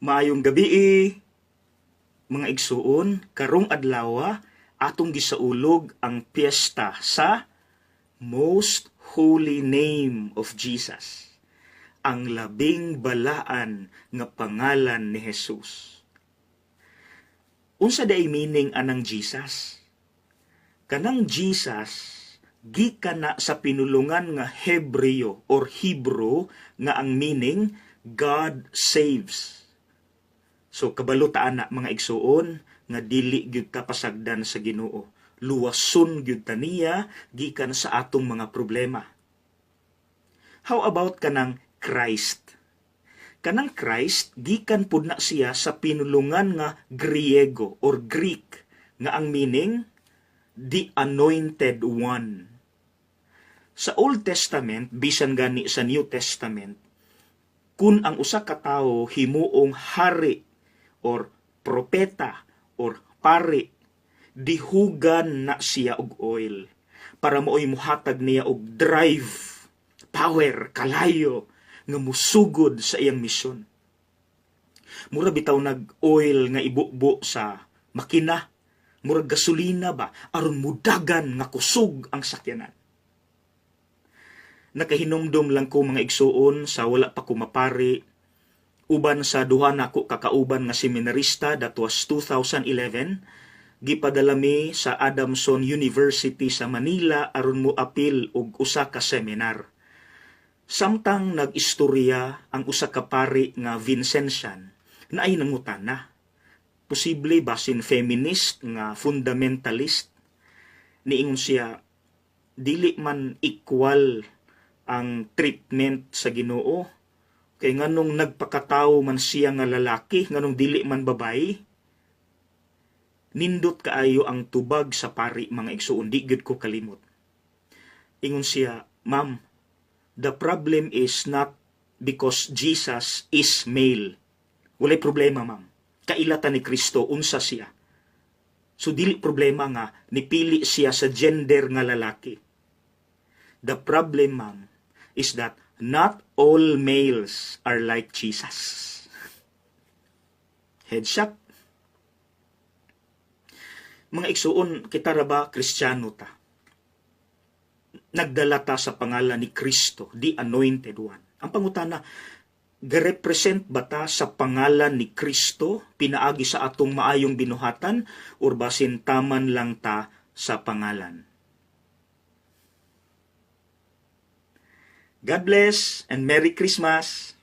Maayong gabi eh, mga igsuon, karong adlaw atong gisaulog ang piyesta sa Most Holy Name of Jesus. Ang labing balaan nga pangalan ni Jesus. Unsa day meaning anang Jesus? Kanang Jesus gikan na sa pinulungan nga Hebreo or Hebrew nga ang meaning God saves. So kabalutaan na mga igsuon nga dili gyud ta pasagdan sa Ginoo. Luwason gyud ta niya gikan sa atong mga problema. How about kanang Christ? Kanang Christ gikan pud na siya sa pinulungan nga Griego or Greek nga ang meaning the anointed one. Sa Old Testament bisan gani sa New Testament kun ang usa ka tawo himuong hari or propeta or pari dihugan na siya og oil para mo'y muhatag niya og drive power kalayo nga musugod sa iyang misyon. Mura bitaw nag oil nga ibubo sa makina murag gasolina ba? Aron mudagan nga kusog ang sakyanan. Nakahinumdum lang ko mga igsuon sa wala pa ko mapari uban sa duha nako kakauban nga seminarista that was 2011 gipadala mi sa Adamson University sa Manila aron mo apil og usa ka seminar. Samtang nag-istorya ang usa ka pari nga Vincentian na ay nangutana posible basin feminist nga fundamentalist. Niingon siya dili man equal ang treatment sa Ginoo kay nganong nagpakatawo man siya nga lalaki nganong dili man babayi nindot kaayo ang tubag sa pari mga igsuon di gid ko kalimot. Ingon siya ma'am the problem is not because Jesus is male. Walay problema ma'am. Kailata ni Kristo unsa siya. So dili problema nga nipili siya sa gender nga lalaki. The problem ma'am is that not all males are like Jesus. Headshot. Mga igsuon, kita ra ba kristyano ta? Nagdala ta sa pangalan ni Kristo, the anointed one. Ang pangutana, garepresent ba ta sa pangalan ni Kristo pinaagi sa atong maayong binuhatan or basin taman lang ta sa pangalan? God bless and Merry Christmas!